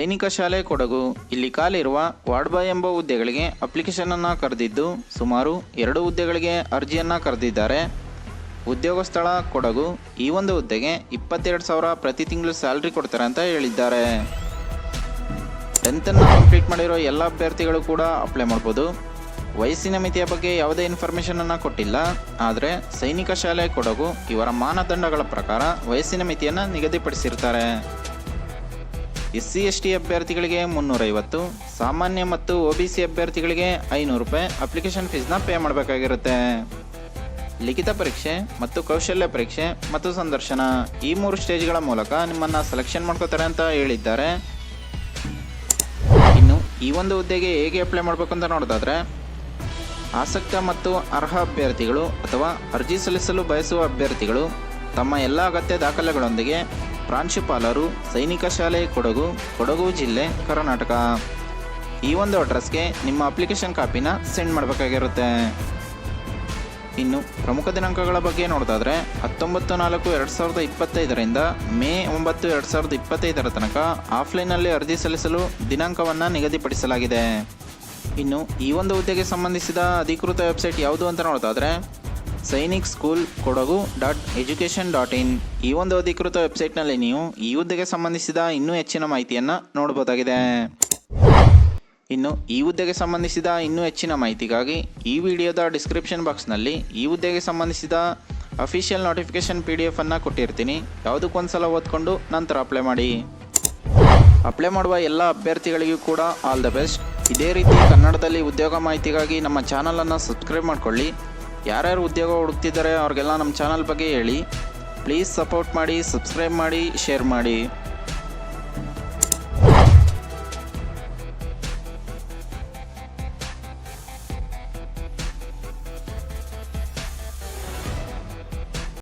ಸೈನಿಕ ಶಾಲೆ ಕೊಡಗು. ಇಲ್ಲಿ ಖಾಲಿರುವ ವಾರ್ಡ್ ಬಾಯ್ ಎಂಬ ಹುದ್ದೆಗಳಿಗೆ ಅಪ್ಲಿಕೇಶನ್ ಅನ್ನು ಕರೆದಿದ್ದು ಸುಮಾರು ಎರಡು ಹುದ್ದೆಗಳಿಗೆ ಅರ್ಜಿಯನ್ನು ಕರೆದಿದ್ದಾರೆ. ಉದ್ಯೋಗ ಸ್ಥಳ ಕೊಡಗು. ಈ ಒಂದು ಹುದ್ದೆಗೆ ಇಪ್ಪತ್ತೆರಡು ಸಾವಿರ ಪ್ರತಿ ತಿಂಗಳು ಸ್ಯಾಲ್ರಿ ಕೊಡ್ತಾರೆ ಅಂತ ಹೇಳಿದ್ದಾರೆ. ಟೆಂತನ್ನು ಕಂಪ್ಲೀಟ್ ಮಾಡಿರೋ ಎಲ್ಲ ಅಭ್ಯರ್ಥಿಗಳು ಕೂಡ ಅಪ್ಲೈ ಮಾಡ್ಬೋದು. ವಯಸ್ಸಿನ ಮಿತಿಯ ಬಗ್ಗೆ ಯಾವುದೇ ಇನ್ಫಾರ್ಮೇಷನ್ ಅನ್ನ ಕೊಟ್ಟಿಲ್ಲ. ಆದರೆ ಸೈನಿಕ ಶಾಲೆ ಕೊಡಗು ಇವರ ಮಾನದಂಡಗಳ ಪ್ರಕಾರ ವಯಸ್ಸಿನ ಮಿತಿಯನ್ನು ನಿಗದಿಪಡಿಸಿರ್ತಾರೆ. ಎಸ್ ಸಿ ಎಸ್ ಟಿ ಅಭ್ಯರ್ಥಿಗಳಿಗೆ ಮುನ್ನೂರೈವತ್ತು, ಸಾಮಾನ್ಯ ಮತ್ತು ಒ ಬಿ ಸಿ ಅಭ್ಯರ್ಥಿಗಳಿಗೆ ಐನೂರು ರೂಪಾಯಿ ಅಪ್ಲಿಕೇಶನ್ ಫೀಸ್ನ ಪೇ ಮಾಡಬೇಕಾಗಿರುತ್ತೆ. ಲಿಖಿತ ಪರೀಕ್ಷೆ ಮತ್ತು ಕೌಶಲ್ಯ ಪರೀಕ್ಷೆ ಮತ್ತು ಸಂದರ್ಶನ ಈ ಮೂರು ಸ್ಟೇಜ್ಗಳ ಮೂಲಕ ನಿಮ್ಮನ್ನು ಸೆಲೆಕ್ಷನ್ ಮಾಡ್ಕೋತಾರೆ ಅಂತ ಹೇಳಿದ್ದಾರೆ. ಇನ್ನು ಈ ಒಂದು ಹುದ್ದೆಗೆ ಹೇಗೆ ಅಪ್ಲೈ ಮಾಡಬೇಕು ಅಂತ ನೋಡೋದಾದರೆ, ಆಸಕ್ತ ಮತ್ತು ಅರ್ಹ ಅಭ್ಯರ್ಥಿಗಳು ಅಥವಾ ಅರ್ಜಿ ಸಲ್ಲಿಸಲು ಬಯಸುವ ಅಭ್ಯರ್ಥಿಗಳು ತಮ್ಮ ಎಲ್ಲ ಅಗತ್ಯ ದಾಖಲೆಗಳೊಂದಿಗೆ ಪ್ರಾಂಶುಪಾಲರು, ಸೈನಿಕ ಶಾಲೆ ಕೊಡಗು ಕೊಡಗು ಜಿಲ್ಲೆ, ಕರ್ನಾಟಕ. ಈ ಒಂದು ಅಡ್ರೆಸ್ಗೆ ನಿಮ್ಮ ಅಪ್ಲಿಕೇಶನ್ ಕಾಪಿನ ಸೆಂಡ್ ಮಾಡಬೇಕಾಗಿರುತ್ತೆ. ಇನ್ನು ಪ್ರಮುಖ ದಿನಾಂಕಗಳ ಬಗ್ಗೆ ನೋಡೋದಾದರೆ, ಹತ್ತೊಂಬತ್ತು ನಾಲ್ಕು ಎರಡು ಸಾವಿರದ ಇಪ್ಪತ್ತೈದರಿಂದ ಮೇ ಒಂಬತ್ತು ಎರಡು ಸಾವಿರದ ಇಪ್ಪತ್ತೈದರ ತನಕ ಆಫ್ಲೈನಲ್ಲಿ ಅರ್ಜಿ ಸಲ್ಲಿಸಲು ದಿನಾಂಕವನ್ನು ನಿಗದಿಪಡಿಸಲಾಗಿದೆ. ಇನ್ನು ಈ ಒಂದು ಹುದ್ದೆಗೆ ಸಂಬಂಧಿಸಿದ ಅಧಿಕೃತ ವೆಬ್ಸೈಟ್ ಯಾವುದು ಅಂತ ನೋಡೋದಾದ್ರೆ Sainik school Kodagu dot education dot in. ಈ ಒಂದು ಅಧಿಕೃತ ವೆಬ್ಸೈಟ್ನಲ್ಲಿ ನೀವು ಈ ಹುದ್ದೆಗೆ ಸಂಬಂಧಿಸಿದ ಇನ್ನೂ ಹೆಚ್ಚಿನ ಮಾಹಿತಿಯನ್ನು ನೋಡಬಹುದಾಗಿದೆ ಇನ್ನು ಈ ಹುದ್ದೆಗೆ ಸಂಬಂಧಿಸಿದ ಇನ್ನೂ ಹೆಚ್ಚಿನ ಮಾಹಿತಿಗಾಗಿ ಈ ವಿಡಿಯೋದ ಡಿಸ್ಕ್ರಿಪ್ಷನ್ ಬಾಕ್ಸ್ನಲ್ಲಿ ಈ ಹುದ್ದೆಗೆ ಸಂಬಂಧಿಸಿದ ಅಫಿಷಿಯಲ್ ನೋಟಿಫಿಕೇಶನ್ ಪಿ ಡಿ ಎಫನ್ನು ಕೊಟ್ಟಿರ್ತೀನಿ. ಯಾವುದಕ್ಕೊಂದ್ಸಲ ಓದ್ಕೊಂಡು ನಂತರ ಅಪ್ಲೈ ಮಾಡಿ. ಅಪ್ಲೈ ಮಾಡುವ ಎಲ್ಲ ಅಭ್ಯರ್ಥಿಗಳಿಗೂ ಕೂಡ ಆಲ್ ದ ಬೆಸ್ಟ್. ಇದೇ ರೀತಿ ಕನ್ನಡದಲ್ಲಿ ಉದ್ಯೋಗ ಮಾಹಿತಿಗಾಗಿ ನಮ್ಮ ಚಾನಲನ್ನು ಸಬ್ಸ್ಕ್ರೈಬ್ ಮಾಡ್ಕೊಳ್ಳಿ. ಯಾರ್ಯಾರು ಉದ್ಯೋಗ ಹುಡುಕ್ತಿದ್ದಾರೆ ಅವ್ರಿಗೆಲ್ಲ ನಮ್ಮ ಚಾನಲ್ ಬಗ್ಗೆ ಹೇಳಿ. ಪ್ಲೀಸ್ ಸಪೋರ್ಟ್ ಮಾಡಿ ಸಬ್ಸ್ಕ್ರೈಬ್ ಮಾಡಿ ಶೇರ್ ಮಾಡಿ.